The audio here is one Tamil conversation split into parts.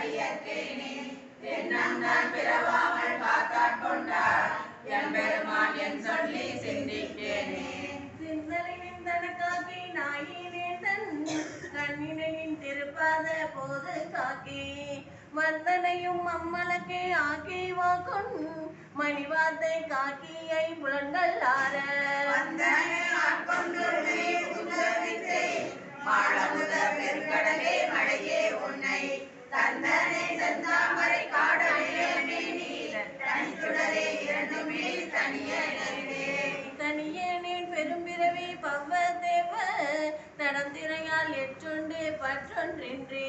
அடியேனே எண்ணம் நான் பிறவாமல் என் சொல்லி சிந்திக்கேனே. நாயினேந்தன் கண்ணினையின் திருப்பாத போது காக்கி வந்தனையும் அம்மலக்கே ஆக்கி வாக்கும் மணிவாத்தை காக்கியை புலன்கள் ஆற தந்தனை செந்தாமரை காடலே மீனி தனிச்சுடரே இரண்டுமே தனியே தனியேனேன் பெரும்பிறவி பவ்வ தேவ தடம் திரையால் பற்றொன்றின்றி.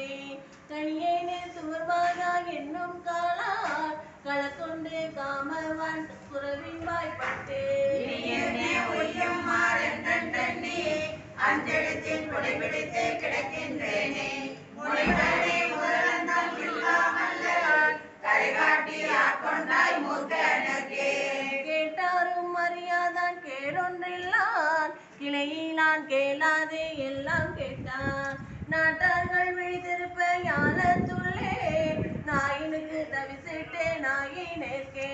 தனியனே சுவர்வாயா என்னும் காலால் களக்கொண்டு காமவான் குறவின் வாய்ப்பட்டு இனியனே ஒய்யும் மாறென்றன் தண்ணி அஞ்செழுத்தில் புடைபிடித்து கிடக்கின்றேனே கேட்டான் கேளாதே எல்லாம் கேட்டான். நாட்டார்கள் விழித்திருப்ப ஞானத்துள்ளே நாயினுக்கு தவிசிட்டே நாயினேற்கே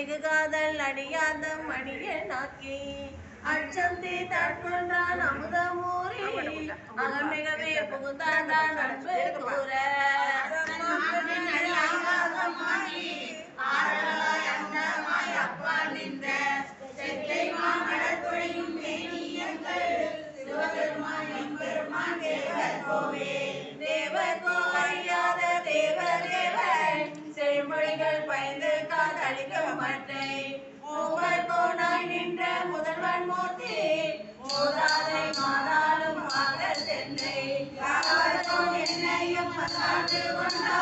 மிகு காதல் அடியாதம் அடிய நாக்கி அச்சந்தி தற்கொண்டான் அமுதமூரி. அகமிகவே புகுந்தான் அன்பு கூற. தேவகோ மாட்டை உங்கள் போனாய் நின்ற முதல்வன் மூர்த்தி. ஓதாதை மாதாலும் ஆக சென்னை. என்னையும் மசாண்டு கொண்டார்.